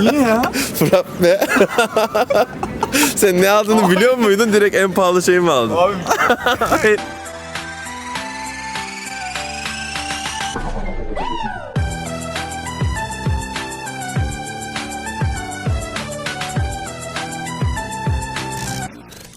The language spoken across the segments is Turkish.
Niye ya? Frappe. Sen ne aldığını biliyor muydun? Direkt en pahalı şeyi mi aldın? Abi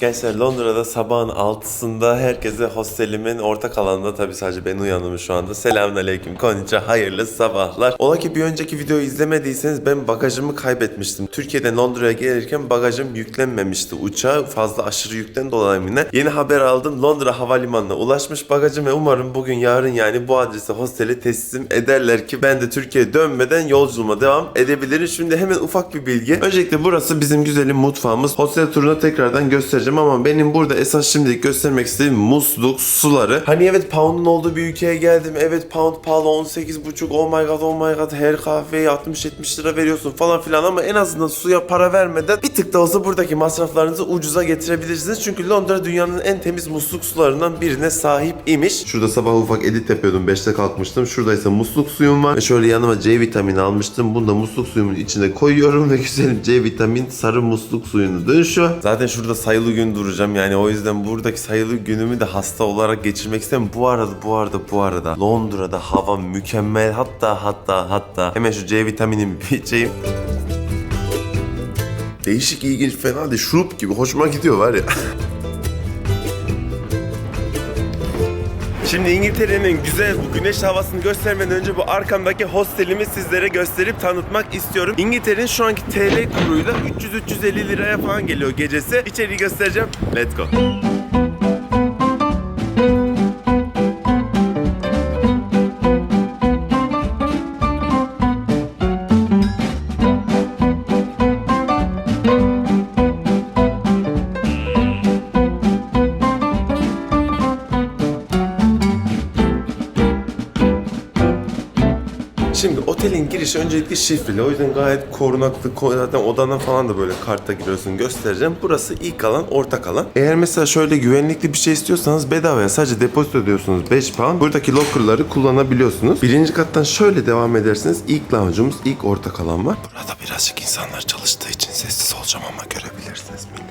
Gençler Londra'da sabahın 6'sında herkese hostelimin ortak alanında tabii sadece ben uyandım şu anda. Selamünaleyküm, konnichiwa, hayırlı sabahlar. Ola ki bir önceki videoyu izlemediyseniz ben bagajımı kaybetmiştim. Türkiye'den Londra'ya gelirken bagajım yüklenmemişti uçağa. Fazla aşırı yükten dolayı mı? Yeni haber aldım. Londra havalimanına ulaşmış bagajım ve umarım bugün yarın yani bu adrese hostele teslim ederler ki ben de Türkiye'ye dönmeden yolculuğuma devam edebilirim. Şimdi hemen ufak bir bilgi. Öncelikle burası bizim güzelim mutfağımız. Hostel turuna tekrardan göstereceğim ama benim burada esas şimdilik göstermek istediğim musluk, suları. Hani evet pound'un olduğu bir ülkeye geldim. Evet pound pahalı 18,5 oh my god oh my god her kahveye 60-70 lira veriyorsun falan filan ama en azından suya para vermeden bir tık da olsa buradaki masraflarınızı ucuza getirebilirsiniz. Çünkü Londra dünyanın en temiz musluk sularından birine sahip imiş. Şurada sabah ufak edit yapıyordum. 5'te kalkmıştım. Şurada ise musluk suyum var. Ve şöyle yanıma C vitamini almıştım. Bunu da musluk suyumun içine koyuyorum ve güzelim C vitamin sarı musluk suyunu dönüşüyor. Zaten şurada sayılı gün duracağım. Yani o yüzden buradaki sayılı günümü de hasta olarak geçirmek istemem. Bu arada bu arada bu arada Londra'da hava mükemmel. Hatta hatta hatta hemen şu C vitaminimi bir içeyim. Değişik, ilginç, fena değil. Şurup gibi. Hoşuma gidiyor var ya. Şimdi İngiltere'nin güzel bu güneş havasını göstermeden önce bu arkamdaki hostelimi sizlere gösterip tanıtmak istiyorum. İngiltere'nin şu anki TL kuruyla 300-350 liraya falan geliyor gecesi. İçeriği göstereceğim. Let's go. Girişi öncelikle şifreli. O yüzden gayet korunaklı. ko- Zaten odana falan da böyle kartta giriyorsun göstereceğim. Burası ilk alan, ortak alan. Eğer mesela şöyle güvenlikli bir şey istiyorsanız bedavaya sadece depozito ödüyorsunuz 5 pound. Buradaki locker'ları kullanabiliyorsunuz. Birinci kattan şöyle devam ederseniz ilk lounge'umuz, ilk ortak alan var. Burada birazcık insanlar çalıştığı için sessiz olacağım ama görebilirsiniz millet.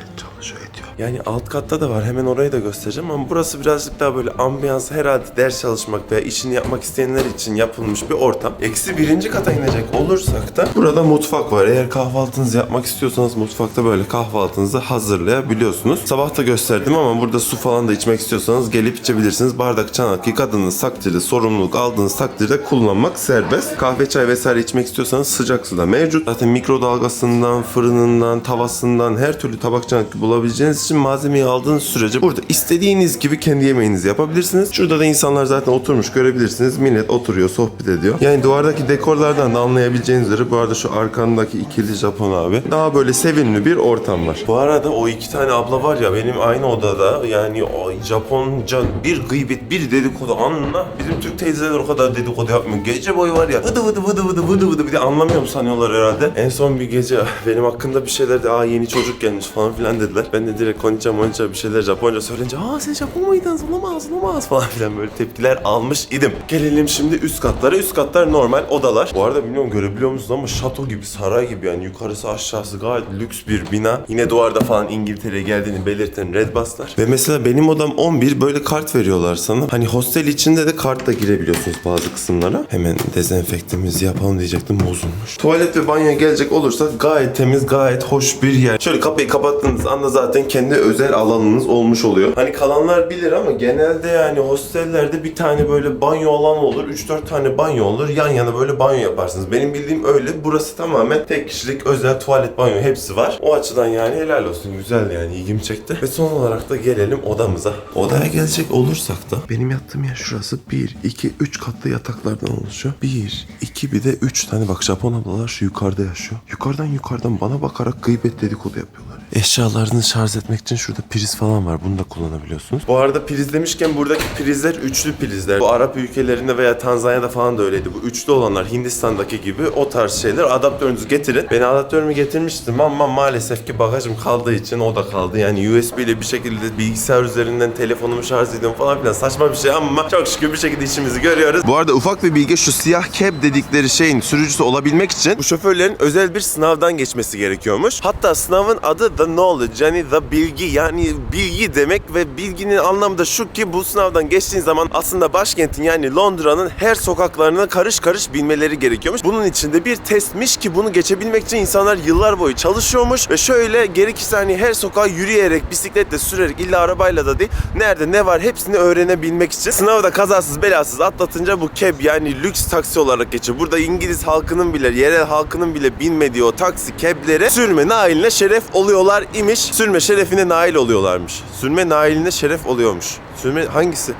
Yani alt katta da var. Hemen orayı da göstereceğim ama burası birazcık daha böyle ambiyans herhalde ders çalışmak veya işini yapmak isteyenler için yapılmış bir ortam. Eksi birinci kata inecek olursak da burada mutfak var. Eğer kahvaltınızı yapmak istiyorsanız mutfakta böyle kahvaltınızı hazırlayabiliyorsunuz. Sabah da gösterdim ama burada su falan da içmek istiyorsanız gelip içebilirsiniz. Bardak, çanak yıkadığınız takdirde, sorumluluk aldığınız takdirde kullanmak serbest. Kahve, çay vesaire içmek istiyorsanız sıcak su da mevcut. Zaten mikrodalgasından, fırınından, tavasından her türlü tabak çanak bulabileceğiniz için malzemeyi aldığınız sürece burada istediğiniz gibi kendi yemeğinizi yapabilirsiniz. Şurada da insanlar zaten oturmuş görebilirsiniz. Millet oturuyor, sohbet ediyor. Yani duvardaki dekorlardan da anlayabileceğiniz üzere bu arada şu arkandaki ikili Japon abi daha böyle sevimli bir ortam var. Bu arada o iki tane abla var ya benim aynı odada yani o Japonca bir gıybet bir dedikodu anla bizim Türk teyzeler o kadar dedikodu yapmıyor. Gece boyu var ya vıdı vıdı vıdı vıdı vıdı vıdı bir de anlamıyorum sanıyorlar herhalde. En son bir gece benim hakkında bir şeyler de aa yeni çocuk gelmiş falan filan dediler. Ben de direkt konnichiwa monnichiwa bir şeyler Japonca söyleyince aa sen Japon muydun olamaz olamaz falan filan böyle tepkiler almış idim. Gelelim şimdi üst katlara. Üst katlar normal odalar. Bu arada bilmiyorum görebiliyor musunuz ama şato gibi saray gibi yani yukarısı aşağısı gayet lüks bir bina. Yine duvarda falan İngiltere'ye geldiğini belirten red baslar. Ve mesela benim odam 11 böyle kart veriyorlar sana. Hani hostel içinde de kartla girebiliyorsunuz bazı kısımlara. Hemen dezenfektimizi yapalım diyecektim bozulmuş. Tuvalet ve banyoya gelecek olursak gayet temiz gayet hoş bir yer. Şöyle kapıyı kapattığınız anda zaten kendi özel alanınız olmuş oluyor. Hani kalanlar bilir ama genelde yani hostellerde bir tane böyle banyo alanı olur. 3-4 tane banyo olur. Yan yana böyle banyo yaparsınız. Benim bildiğim öyle. Burası tamamen tek kişilik özel tuvalet banyo hepsi var. O açıdan yani helal olsun. Güzel yani ilgimi çekti. Ve son olarak da gelelim odamıza. Odaya gelecek olursak da benim yattığım yer şurası. 1, 2, 3 katlı yataklardan oluşuyor. 1, 2 bir de 3 tane bak Japon ablalar şu yukarıda yaşıyor. Yukarıdan yukarıdan bana bakarak gıybet dedikodu yapıyorlar. Eşyalarını şarj etmek için şurada priz falan var. Bunu da kullanabiliyorsunuz. Bu arada priz demişken buradaki prizler üçlü prizler. Bu Arap ülkelerinde veya Tanzanya'da falan da öyleydi. Bu üçlü olanlar Hindistan'daki gibi o tarz şeyler. Adaptörünüzü getirin. Ben adaptörümü getirmiştim ama maalesef ki bagajım kaldığı için o da kaldı. Yani USB ile bir şekilde bilgisayar üzerinden telefonumu şarj ediyorum falan filan. Saçma bir şey ama çok şükür bir şekilde işimizi görüyoruz. Bu arada ufak bir bilgi şu siyah cab dedikleri şeyin sürücüsü olabilmek için bu şoförlerin özel bir sınavdan geçmesi gerekiyormuş. Hatta sınavın adı the knowledge yani the bilgi yani bilgi demek ve bilginin anlamı da şu ki bu sınavdan geçtiğin zaman aslında başkentin yani Londra'nın her sokaklarına karış karış bilmeleri gerekiyormuş. Bunun içinde bir testmiş ki bunu geçebilmek için insanlar yıllar boyu çalışıyormuş ve şöyle gerekirse hani her sokağa yürüyerek, bisikletle sürerek illa arabayla da değil nerede ne var hepsini öğrenebilmek için sınavda kazasız belasız atlatınca bu cab yani lüks taksi olarak geçiyor. Burada İngiliz halkının bile, yerel halkının bile binmediği o taksi cablere sürme nailine şeref oluyorlar imiş. Sürme şerefine nail oluyorlarmış. Sürme nailine şeref oluyormuş. Sürme hangisi?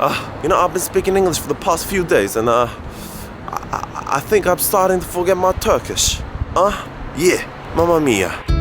Ah, you know I've been speaking English for the past few days and uh, I- I think I'm starting to forget my Turkish. Ah, yeah, mamma mia.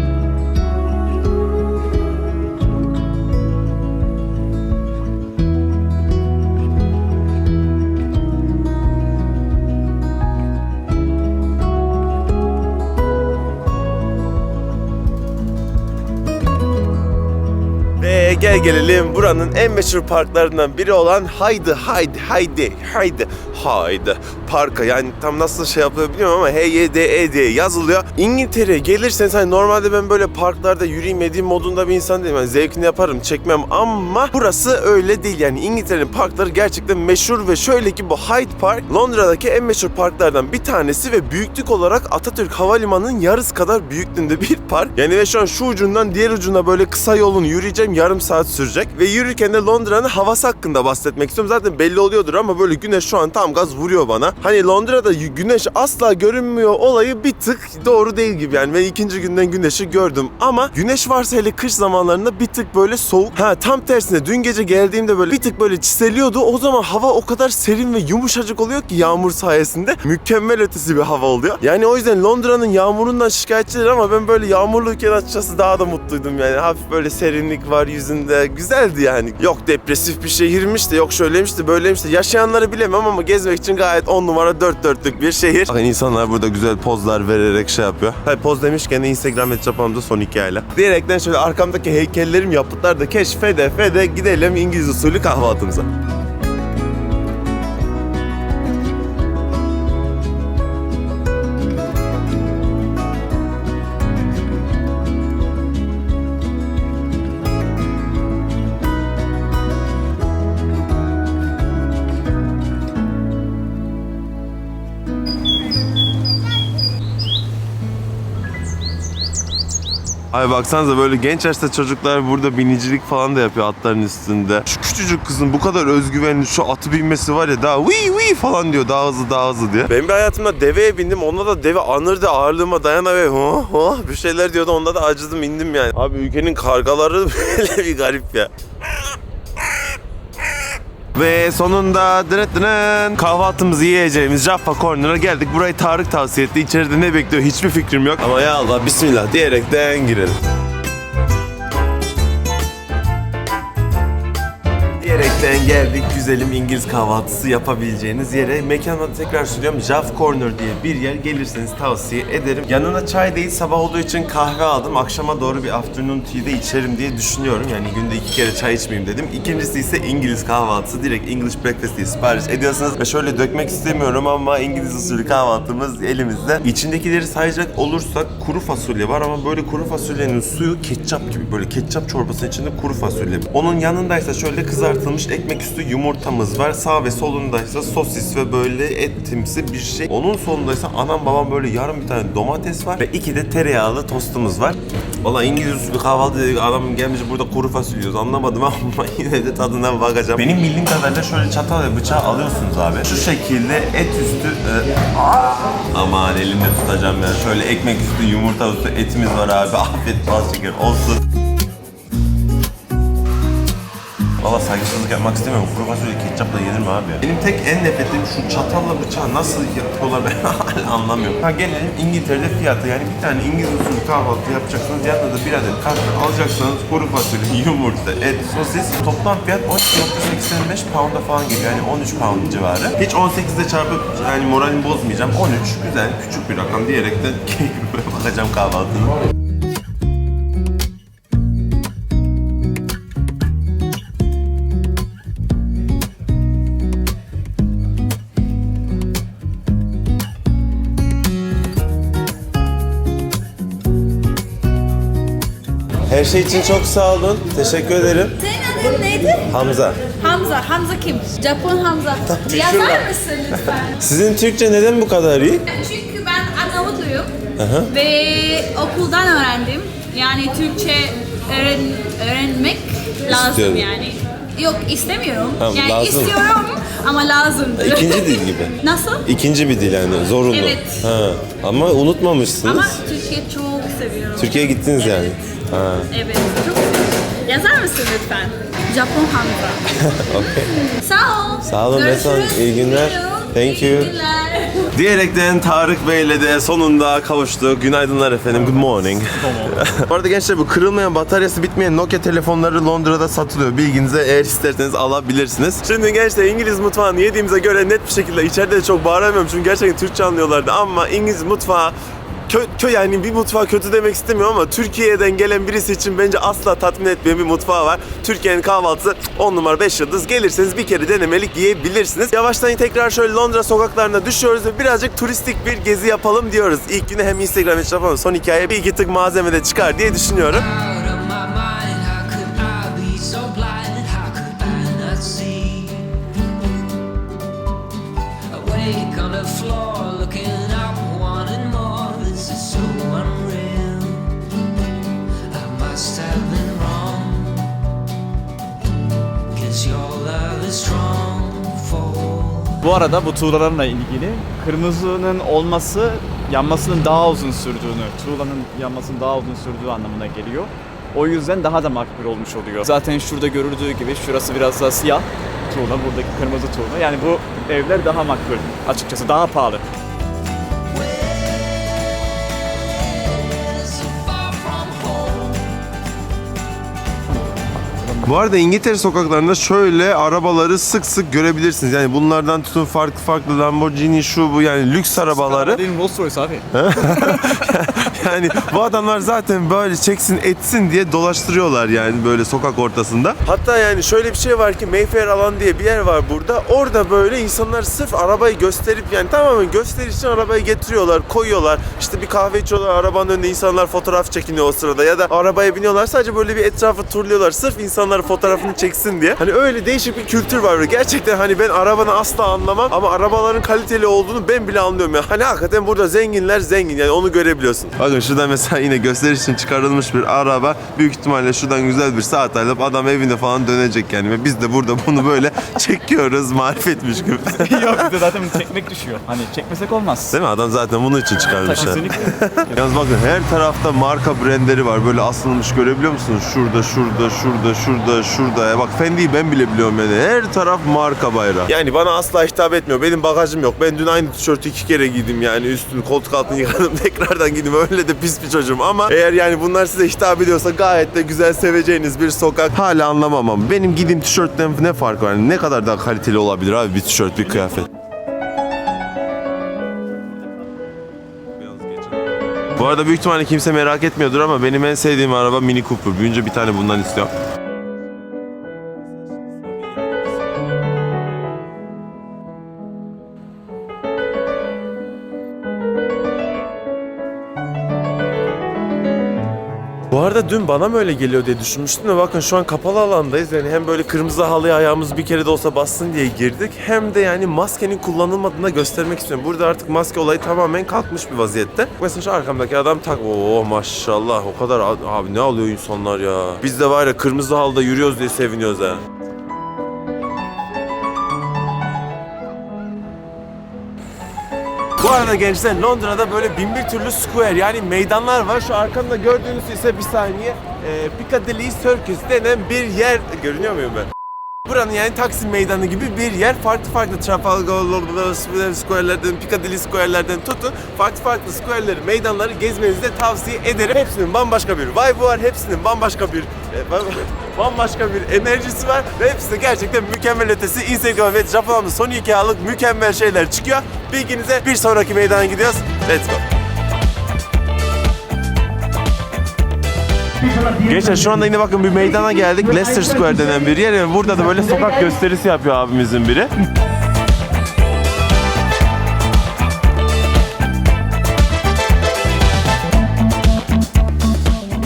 Gel gelelim buranın en meşhur parklarından biri olan Haydi Haydi Haydi Haydi Haydi Parka yani tam nasıl şey yapılıyor bilmiyorum ama H-Y-D-E diye yazılıyor. İngiltere'ye gelirseniz hani normalde ben böyle parklarda yürüyeyim edeyim modunda bir insan değilim. Yani zevkini yaparım çekmem ama burası öyle değil yani İngiltere'nin parkları gerçekten meşhur ve şöyle ki bu Hyde Park Londra'daki en meşhur parklardan bir tanesi ve büyüklük olarak Atatürk Havalimanı'nın yarısı kadar büyüklüğünde bir park. Yani ve şu an şu ucundan diğer ucuna böyle kısa yolun yürüyeceğim yarım saat sürecek. Ve yürürken de Londra'nın havası hakkında bahsetmek istiyorum. Zaten belli oluyordur ama böyle güneş şu an tam gaz vuruyor bana. Hani Londra'da güneş asla görünmüyor olayı bir tık doğru değil gibi. Yani ben ikinci günden güneşi gördüm ama güneş varsa hele kış zamanlarında bir tık böyle soğuk. Ha tam tersine dün gece geldiğimde böyle bir tık böyle çiseliyordu. O zaman hava o kadar serin ve yumuşacık oluyor ki yağmur sayesinde mükemmel ötesi bir hava oluyor. Yani o yüzden Londra'nın yağmurundan şikayetçiler ama ben böyle yağmurluyken açıkçası daha da mutluydum yani. Hafif böyle serinlik var yüzünde. Güzeldi yani. Yok depresif bir şehirmiş de yok şöyleymiş de böyleymiş de. Yaşayanları bilemem ama gezmek için gayet on numara dört dörtlük bir şehir. Bakın insanlar burada güzel pozlar vererek şey yapıyor. Hayır poz demişken de Instagram hesabımda son hikayeyle. Diyerekten şöyle arkamdaki heykellerim yapıtlar da keşfede fede gidelim İngiliz usulü kahvaltımıza. Ay baksanıza böyle genç yaşta çocuklar burada binicilik falan da yapıyor atların üstünde. Şu küçücük kızın bu kadar özgüvenli şu atı binmesi var ya daha wii wii falan diyor daha hızlı daha hızlı diye. Ben bir hayatımda deveye bindim onda da deve anırdı ağırlığıma dayana ve ho ho bir şeyler diyordu onda da acıdım indim yani. Abi ülkenin kargaları böyle bir garip ya. Ve sonunda dırıt dırın kahvaltımızı yiyeceğimiz Jaffa Corner'a geldik. Burayı Tarık tavsiye etti. İçeride ne bekliyor hiçbir fikrim yok. Ama ya Allah bismillah diyerekten girelim. Diyerekten geldik güzelim İngiliz kahvaltısı yapabileceğiniz yere. Mekanı da tekrar söylüyorum Jaff Corner diye bir yer gelirseniz tavsiye ederim. Yanına çay değil sabah olduğu için kahve aldım. Akşama doğru bir afternoon tea de içerim diye düşünüyorum. Yani günde iki kere çay içmeyeyim dedim. İkincisi ise İngiliz kahvaltısı. Direkt English breakfast diye sipariş ediyorsunuz. Ve şöyle dökmek istemiyorum ama İngiliz usulü kahvaltımız elimizde. İçindekileri sayacak olursak kuru fasulye var ama böyle kuru fasulyenin suyu ketçap gibi. Böyle ketçap çorbasının içinde kuru fasulye. Onun yanındaysa şöyle kızartılmış ekmek üstü yumurtamız var. Sağ ve solundaysa sosis ve böyle etimsi bir şey. Onun sonundaysa anam babam böyle yarım bir tane domates var ve iki de tereyağlı tostumuz var. Valla İngiliz usulü kahvaltı dedik adam gelmiş burada kuru fasulye yiyoruz anlamadım ama yine de tadına bakacağım. Benim bildiğim kadarıyla şöyle çatal ve bıçağı alıyorsunuz abi. Şu şekilde et üstü e, aman elimde tutacağım ya. Şöyle ekmek üstü yumurta üstü etimiz var abi. Afiyet bal şeker olsun. Valla saygısızlık yapmak istemiyorum. Kuru fasulye ketçapla yenir mi abi? Benim tek en nefret şu çatalla bıçağı nasıl yapıyorlar ben hala anlamıyorum. Ha gelelim İngiltere'de fiyatı yani bir tane İngiliz usulü kahvaltı yapacaksınız. Yanında da bir adet kahve alacaksanız kuru fasulye, yumurta, et, sosis. Toplam fiyat 12.85 pound'a falan geliyor. Yani 13 pound civarı. Hiç 18'de çarpıp yani moralimi bozmayacağım. 13 güzel küçük bir rakam diyerekten keyfime bakacağım kahvaltının. Her şey için çok sağ olun. Teşekkür ederim. Senin adın neydi? Hamza. Hamza. Hamza kim? Japon Hamza. Yazar mısın lütfen? Sizin Türkçe neden bu kadar iyi? Çünkü ben Arnavutluyum ve okuldan öğrendim. Yani Türkçe öğren öğrenmek lazım İstiyorum. yani. Yok istemiyorum. Tamam, yani lazım. istiyorum ama lazım. İkinci dil gibi. Nasıl? İkinci bir dil yani zorunlu. Evet. Ha. Ama unutmamışsınız. Ama Türkiye çok seviyorum. Türkiye'ye gittiniz yani. Ha. Evet, çok seviyorum. Yazar mısın lütfen? Japon Hamza. Okay. Sağ ol. Sağ olun. Mesan. İyi günler. Thank İyi you. günler. Diyerekten Tarık Bey'le de sonunda kavuştuk. Günaydınlar efendim. Good morning. bu arada gençler bu kırılmayan bataryası bitmeyen Nokia telefonları Londra'da satılıyor. Bilginize eğer isterseniz alabilirsiniz. Şimdi gençler İngiliz mutfağını yediğimize göre net bir şekilde içeride de çok bağıramıyorum çünkü gerçekten Türkçe anlıyorlardı ama İngiliz mutfağı kö, kö yani bir mutfağı kötü demek istemiyorum ama Türkiye'den gelen birisi için bence asla tatmin etmeyen bir mutfağı var. Türkiye'nin kahvaltısı 10 numara 5 yıldız. Gelirseniz bir kere denemelik yiyebilirsiniz. Yavaştan tekrar şöyle Londra sokaklarına düşüyoruz ve birazcık turistik bir gezi yapalım diyoruz. İlk günü hem Instagram için yapalım. Son hikaye bir iki tık malzeme de çıkar diye düşünüyorum. Bu arada bu tuğlalarla ilgili kırmızının olması yanmasının daha uzun sürdüğünü, tuğlanın yanmasının daha uzun sürdüğü anlamına geliyor. O yüzden daha da makbul olmuş oluyor. Zaten şurada görüldüğü gibi şurası biraz daha siyah tuğla, buradaki kırmızı tuğla. Yani bu evler daha makbul açıkçası, daha pahalı. Bu arada İngiltere sokaklarında şöyle arabaları sık sık görebilirsiniz. Yani bunlardan tutun farklı farklı Lamborghini şu bu yani lüks arabaları. Değil Rolls Royce abi. Yani bu adamlar zaten böyle çeksin etsin diye dolaştırıyorlar yani böyle sokak ortasında. Hatta yani şöyle bir şey var ki Mayfair alan diye bir yer var burada. Orada böyle insanlar sırf arabayı gösterip yani tamamen gösteriş için arabayı getiriyorlar, koyuyorlar. İşte bir kahve içiyorlar, arabanın önünde insanlar fotoğraf çekiniyor o sırada ya da arabaya biniyorlar sadece böyle bir etrafı turluyorlar sırf insanlar fotoğrafını çeksin diye. Hani öyle değişik bir kültür var. Gerçekten hani ben arabanı asla anlamam ama arabaların kaliteli olduğunu ben bile anlıyorum ya. Hani hakikaten burada zenginler zengin yani onu görebiliyorsun. Bakın şurada mesela yine gösteriş için çıkarılmış bir araba. Büyük ihtimalle şuradan güzel bir saat alıp adam evine falan dönecek yani. Ve biz de burada bunu böyle çekiyoruz marifetmiş gibi. Yok bir de zaten çekmek düşüyor. Hani çekmesek olmaz. Değil mi? Adam zaten bunun için çıkarmış. Kesinlikle. Yalnız bakın her tarafta marka brandleri var. Böyle asılmış görebiliyor musunuz? Şurada, şurada, şurada, şurada, şurada. Ya bak Fendi'yi ben bile biliyorum yani. Her taraf marka bayrağı. Yani bana asla hitap etmiyor. Benim bagajım yok. Ben dün aynı tişörtü iki kere giydim yani. Üstünü, koltuk altını yıkadım. Tekrardan giydim. Öyle de pis bir çocuğum. Ama eğer yani bunlar size hitap ediyorsa gayet de güzel seveceğiniz bir sokak. Hala anlamam ama benim giydiğim tişörtten ne fark var? Yani ne kadar daha kaliteli olabilir abi bir tişört, bir kıyafet. Bu arada büyük ihtimalle kimse merak etmiyordur ama benim en sevdiğim araba Mini Cooper. Büyünce bir tane bundan istiyorum. Arada dün bana mı öyle geliyor diye düşünmüştüm de bakın şu an kapalı alandayız. Yani hem böyle kırmızı halıya ayağımız bir kere de olsa bassın diye girdik. Hem de yani maskenin kullanılmadığını da göstermek istiyorum. Burada artık maske olayı tamamen kalkmış bir vaziyette. Mesela şu arkamdaki adam tak. Oo maşallah o kadar abi ne alıyor insanlar ya. Biz de var ya kırmızı halıda yürüyoruz diye seviniyoruz ha. Bu arada gençler Londra'da böyle bin bir türlü square yani meydanlar var. Şu arkamda gördüğünüz ise bir saniye e, Piccadilly Circus denen bir yer. Görünüyor muyum ben? Buranın yani Taksim Meydanı gibi bir yer. Farklı farklı Trafalgar Square'lerden, Piccadilly Square'lerden tutun. Farklı farklı square'leri, meydanları gezmenizi de tavsiye ederim. Hepsinin bambaşka bir vibe'ı var. Hepsinin bambaşka bir e, bambaşka bir enerjisi var. Ve hepsi de gerçekten mükemmel ötesi. Instagram ve Japon'da son iki aylık mükemmel şeyler çıkıyor. Bilginize bir sonraki meydana gidiyoruz. Let's go. Gençler şu anda yine bakın bir meydana geldik. Leicester Square denen bir yer. Yani burada da böyle sokak gösterisi yapıyor abimizin biri.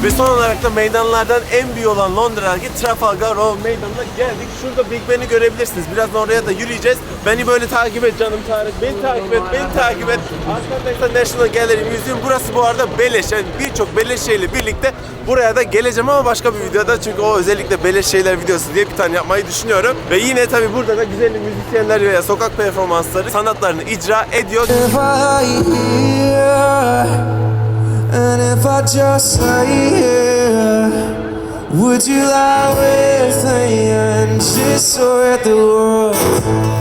Ve son olarak da meydanlardan en büyük olan Londra'daki Trafalgar Road meydanına geldik. Şurada Big Ben'i görebilirsiniz. Birazdan oraya da yürüyeceğiz. Beni böyle takip et canım Tarık. Beni takip et, beni takip et. Arkamda National Gallery Museum. Burası bu arada beleş. Yani birçok beleş şeyle birlikte buraya da geleceğim ama başka bir videoda. Çünkü o özellikle beleş şeyler videosu diye bir tane yapmayı düşünüyorum. Ve yine tabii burada da güzel müzisyenler veya sokak performansları sanatlarını icra ediyor. And if I just lay here, would you lie with me and just so at the world?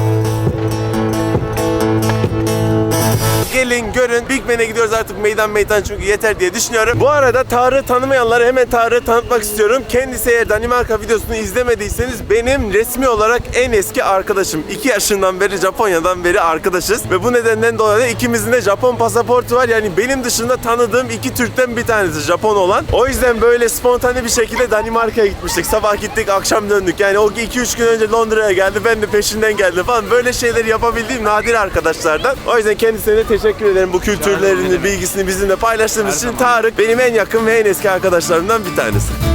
Gelin görün Big Ben'e gidiyoruz artık meydan meydan çünkü yeter diye düşünüyorum. Bu arada Tarık'ı tanımayanlara hemen Tarık'ı tanıtmak istiyorum. Kendisi eğer Danimarka videosunu izlemediyseniz benim resmi olarak en eski arkadaşım. 2 yaşından beri Japonya'dan beri arkadaşız. Ve bu nedenden dolayı ikimizin de Japon pasaportu var. Yani benim dışında tanıdığım iki Türk'ten bir tanesi Japon olan. O yüzden böyle spontane bir şekilde Danimarka'ya gitmiştik. Sabah gittik akşam döndük. Yani o 2-3 gün önce Londra'ya geldi. Ben de peşinden geldim falan. Böyle şeyleri yapabildiğim nadir arkadaşlardan. O yüzden kendisine de teşekkür ederim. Bu kültürlerini, bilgisini bizimle paylaştığımız için Tarık benim en yakın ve en eski arkadaşlarımdan bir tanesi.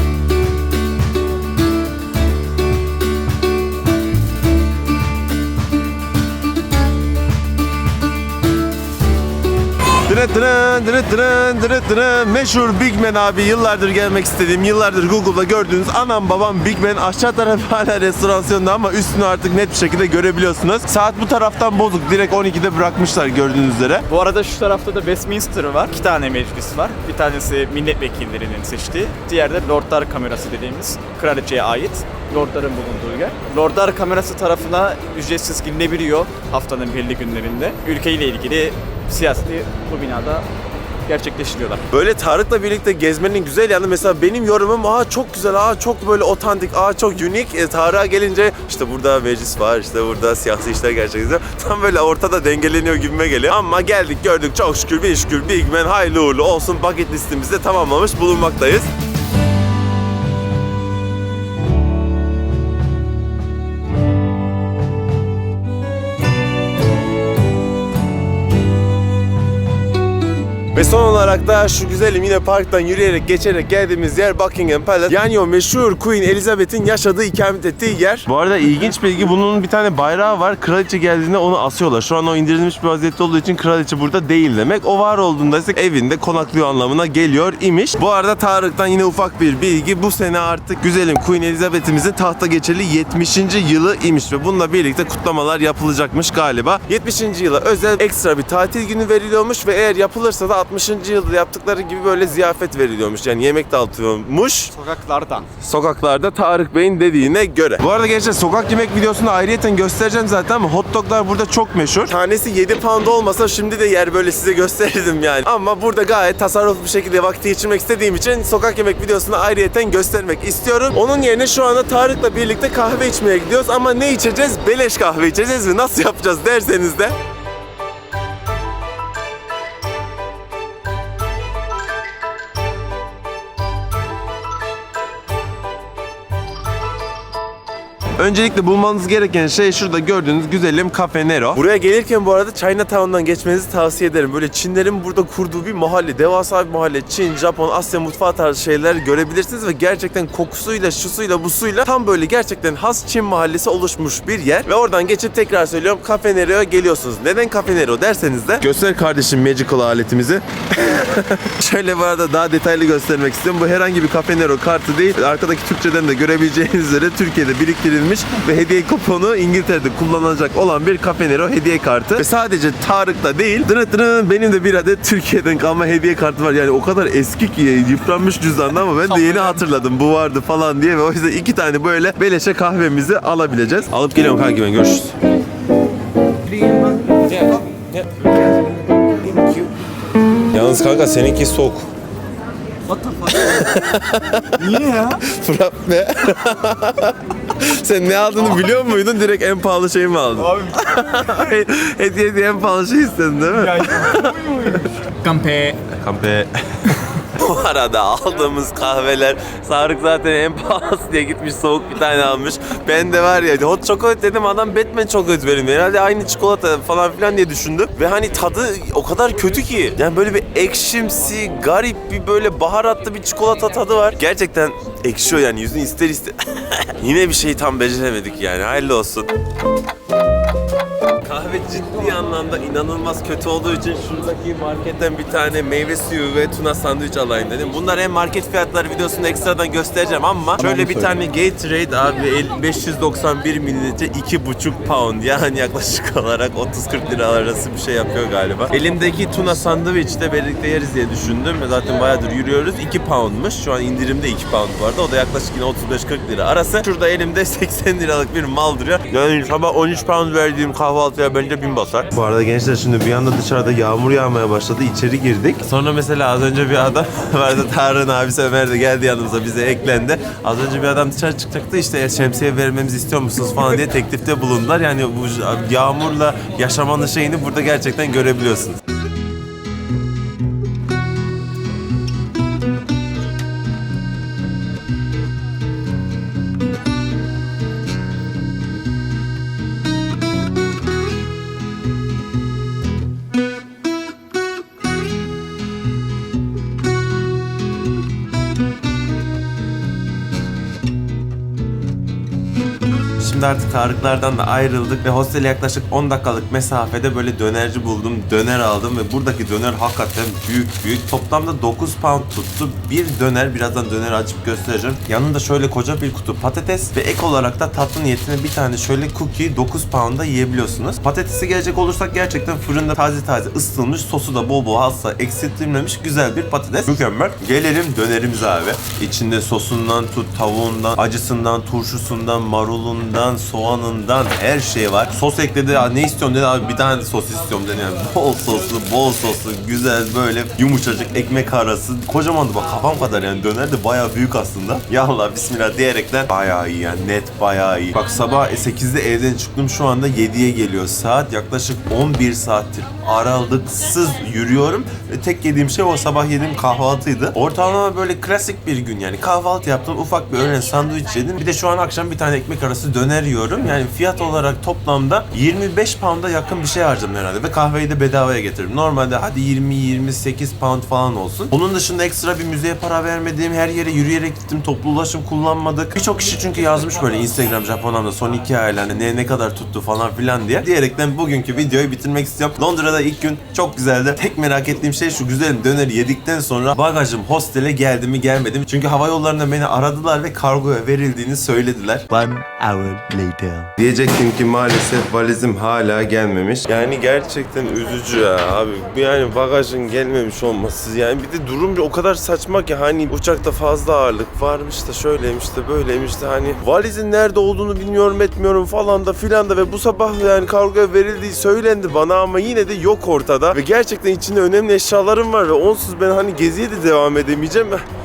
Meşhur Big Man abi yıllardır gelmek istediğim, yıllardır Google'da gördüğünüz anam babam Big Man aşağı taraf hala restorasyonda ama üstünü artık net bir şekilde görebiliyorsunuz. Saat bu taraftan bozuk. Direkt 12'de bırakmışlar gördüğünüz üzere. Bu arada şu tarafta da Westminster var. İki tane meclis var. Bir tanesi milletvekillerinin seçtiği. Diğer de Lordlar Kamerası dediğimiz kraliçeye ait Lordların bulunduğu yer. Lordlar Kamerası tarafına ücretsiz girilebiliyor haftanın belli günlerinde. Ülkeyle ilgili siyaseti bu binada gerçekleştiriyorlar. Böyle Tarık'la birlikte gezmenin güzel yanı mesela benim yorumum aa çok güzel, aa çok böyle otantik, aa çok unik. E, Tarık'a gelince işte burada meclis var, işte burada siyasi işler gerçekleşiyor. Tam böyle ortada dengeleniyor gibime geliyor. Ama geldik gördük çok şükür bir şükür Big Man hayırlı uğurlu olsun bucket listimizi de tamamlamış bulunmaktayız. Ve son olarak da şu güzelim yine parktan yürüyerek geçerek geldiğimiz yer Buckingham Palace. Yani o meşhur Queen Elizabeth'in yaşadığı, ikamet ettiği yer. Bu arada ilginç bilgi bunun bir tane bayrağı var. Kraliçe geldiğinde onu asıyorlar. Şu an o indirilmiş bir vaziyette olduğu için kraliçe burada değil demek. O var olduğunda ise evinde konaklıyor anlamına geliyor imiş. Bu arada Tarık'tan yine ufak bir bilgi. Bu sene artık güzelim Queen Elizabeth'imizin tahta geçeli 70. yılı imiş ve bununla birlikte kutlamalar yapılacakmış galiba. 70. yıla özel ekstra bir tatil günü veriliyormuş ve eğer yapılırsa da 60. yılda yaptıkları gibi böyle ziyafet veriliyormuş. Yani yemek dağıtıyormuş Sokaklardan. sokaklarda Tarık Bey'in dediğine göre. Bu arada gençler sokak yemek videosunu ayrıyeten göstereceğim zaten ama hot doglar burada çok meşhur. Tanesi 7 pound olmasa şimdi de yer böyle size gösterirdim yani. Ama burada gayet tasarruflu bir şekilde vakti geçirmek istediğim için sokak yemek videosunu ayrıyeten göstermek istiyorum. Onun yerine şu anda Tarık'la birlikte kahve içmeye gidiyoruz ama ne içeceğiz? Beleş kahve içeceğiz ve nasıl yapacağız derseniz de Öncelikle bulmanız gereken şey şurada gördüğünüz güzelim Cafe Nero. Buraya gelirken bu arada Chinatown'dan geçmenizi tavsiye ederim. Böyle Çinlerin burada kurduğu bir mahalle. Devasa bir mahalle. Çin, Japon, Asya mutfağı tarzı şeyler görebilirsiniz ve gerçekten kokusuyla, şusuyla, busuyla tam böyle gerçekten has Çin mahallesi oluşmuş bir yer. Ve oradan geçip tekrar söylüyorum Cafe Nero'ya geliyorsunuz. Neden Cafe Nero derseniz de göster kardeşim Magical aletimizi. Şöyle bu arada daha detaylı göstermek istiyorum. Bu herhangi bir Cafe Nero kartı değil. Arkadaki Türkçeden de görebileceğiniz üzere Türkiye'de biriktirilmiş verilmiş ve hediye kuponu İngiltere'de kullanılacak olan bir Cafe Nero hediye kartı. Ve sadece Tarık'ta değil, dırı dırı benim de bir adet Türkiye'den kalma hediye kartı var. Yani o kadar eski ki yıpranmış cüzdanda ama ben de yeni hatırladım bu vardı falan diye ve o yüzden iki tane böyle beleşe kahvemizi alabileceğiz. Alıp geliyorum kanki ben görüşürüz. Yalnız kanka seninki soğuk. What the fuck? Niye ya? Frappe. Sen ne aldığını biliyor muydun? Direkt en pahalı şeyi mi aldın? Abi Hediye diye en pahalı şey istedin değil mi? Kampe. Kampe. Bu arada aldığımız kahveler Sarık zaten en pahalısı diye gitmiş soğuk bir tane almış. Ben de var ya hot chocolate dedim adam Batman chocolate verin. Herhalde aynı çikolata falan filan diye düşündüm. Ve hani tadı o kadar kötü ki. Yani böyle bir ekşimsi, garip bir böyle baharatlı bir çikolata tadı var. Gerçekten ekşiyor yani yüzün ister ister. Yine bir şey tam beceremedik yani. Hayırlı olsun. Kahve ciddi anlamda inanılmaz kötü olduğu için şuradaki marketten bir tane meyve suyu ve tuna sandviç alayım dedim. Bunlar hem market fiyatları videosunda ekstradan göstereceğim ama şöyle bir tane Gatorade abi el- 591 mililitre 2,5 pound yani yaklaşık olarak 30-40 lira arası bir şey yapıyor galiba. Elimdeki tuna sandviç de birlikte yeriz diye düşündüm. Zaten bayağıdır yürüyoruz. 2 poundmuş. Şu an indirimde 2 pound vardı. O da yaklaşık yine 35-40 lira arası. Şurada elimde 80 liralık bir mal duruyor. Yani sabah 13 pound verdiğim kahvaltıya bence bin basar. Bu arada gençler şimdi bir anda dışarıda yağmur yağmaya başladı. İçeri girdik. Sonra mesela az önce bir adam vardı. Tarık'ın abisi Ömer de geldi yanımıza bize eklendi. Az önce bir adam dışarı çıkacaktı işte şemsiye vermemizi istiyor musunuz falan diye teklifte bulundular. Yani bu yağmurla yaşamanın şeyini burada gerçekten görebiliyorsunuz. Artık Tarıklardan da ayrıldık ve hostele yaklaşık 10 dakikalık mesafede böyle dönerci buldum. Döner aldım ve buradaki döner hakikaten büyük büyük. Toplamda 9 pound tuttu. Bir döner birazdan döner açıp göstereceğim. Yanında şöyle koca bir kutu patates ve ek olarak da tatlı niyetine bir tane şöyle cookie 9 pound'a yiyebiliyorsunuz. Patatesi gelecek olursak gerçekten fırında taze taze ısıtılmış. Sosu da bol bol asla eksiltilmemiş güzel bir patates. Mükemmel. Gelelim dönerimize abi. İçinde sosundan tut, tavuğundan, acısından, turşusundan, marulundan, soğanından her şey var. Sos ekledi. "Aa, Ne istiyorsun dedi abi bir tane sos istiyorum dedi. Yani bol soslu, bol soslu, güzel böyle yumuşacık ekmek arası. Kocamandı bak kafam kadar yani döner de bayağı büyük aslında. Ya Allah bismillah diyerekten bayağı iyi yani net bayağı iyi. Bak sabah 8'de evden çıktım şu anda 7'ye geliyor saat. Yaklaşık 11 saattir aralıksız yürüyorum. Ve tek yediğim şey o sabah yediğim kahvaltıydı. Ortalama böyle klasik bir gün yani kahvaltı yaptım ufak bir öğlen sandviç yedim. Bir de şu an akşam bir tane ekmek arası döner yiyorum. Yani fiyat olarak toplamda 25 pound'a yakın bir şey harcadım herhalde ve kahveyi de bedavaya getirdim. Normalde hadi 20-28 pound falan olsun. Onun dışında ekstra bir müzeye para vermediğim her yere yürüyerek gittim. Toplu ulaşım kullanmadık. Birçok kişi çünkü yazmış böyle Instagram Japonam'da son iki aylarda ne ne kadar tuttu falan filan diye. Diyerekten bugünkü videoyu bitirmek istiyorum. Londra'da ilk gün çok güzeldi. Tek merak ettiğim şey şu güzelim döneri yedikten sonra bagajım hostele geldi mi gelmedi mi? Çünkü hava yollarında beni aradılar ve kargoya verildiğini söylediler. One hour later. Diyecektim ki maalesef valizim hala gelmemiş. Yani gerçekten üzücü ya abi. Yani bagajın gelmemiş olması yani bir de durum o kadar saçma ki hani uçakta fazla ağırlık varmış da şöyleymiş de böyleymiş de hani valizin nerede olduğunu bilmiyorum etmiyorum falan da filan da ve bu sabah yani kargoya verildiği söylendi bana ama yine de yok ortada ve gerçekten içinde önemli eşyalarım var ve onsuz ben hani geziye de devam edemeyeceğim.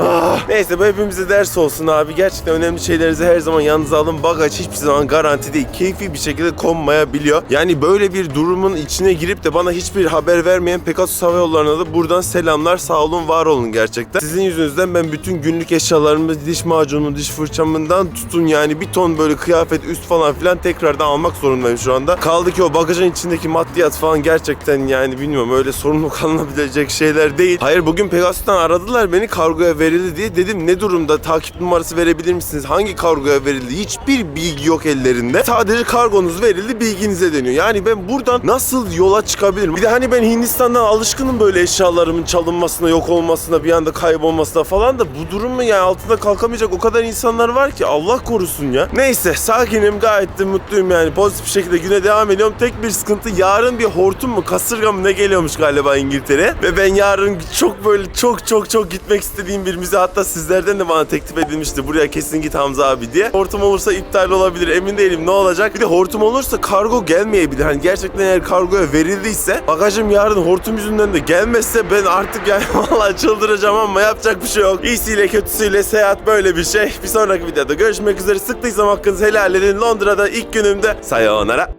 Ah, neyse bu hepimize ders olsun abi. Gerçekten önemli şeylerinizi her zaman yanınıza alın. Bagaj hiçbir zaman garanti değil. Keyfi bir şekilde konmayabiliyor. Yani böyle bir durumun içine girip de bana hiçbir haber vermeyen Pegasus Hava Yolları'na da buradan selamlar. Sağ olun, var olun gerçekten. Sizin yüzünüzden ben bütün günlük eşyalarımı, diş macunu, diş fırçamından tutun yani bir ton böyle kıyafet, üst falan filan tekrardan almak zorundayım şu anda. Kaldı ki o bagajın içindeki maddiyat falan gerçekten yani bilmiyorum öyle sorumlu kalınabilecek şeyler değil. Hayır bugün Pegasus'tan aradılar beni kargoya verildi diye dedim ne durumda takip numarası verebilir misiniz? Hangi kargoya verildi? Hiçbir bilgi yok ellerinde. Sadece kargonuz verildi bilginize deniyor. Yani ben buradan nasıl yola çıkabilirim? Bir de hani ben Hindistan'dan alışkınım böyle eşyalarımın çalınmasına, yok olmasına, bir anda kaybolmasına falan da bu durum mu yani altında kalkamayacak o kadar insanlar var ki Allah korusun ya. Neyse sakinim gayet de mutluyum yani pozitif bir şekilde güne devam ediyorum. Tek bir sıkıntı yarın bir hortum mu kasırga mı ne geliyormuş galiba İngiltere'ye. Ve ben yarın çok böyle çok çok çok gitmek istediğim bir müze hatta sizlerden de bana teklif edilmişti. Buraya kesin git Hamza abi diye. Hortum olursa iptal olabilir emin değilim ne olacak. Bir de hortum olursa kargo gelmeyebilir. Hani gerçekten eğer kargoya verildiyse bagajım yarın hortum yüzünden de gelmezse ben artık yani vallahi çıldıracağım ama yapacak bir şey yok. İyisiyle kötüsüyle seyahat böyle bir şey. Bir sonraki videoda görüşmek üzere. Sıktıysam hakkınızı helal edin. Londra'da ilk günümde sayonara.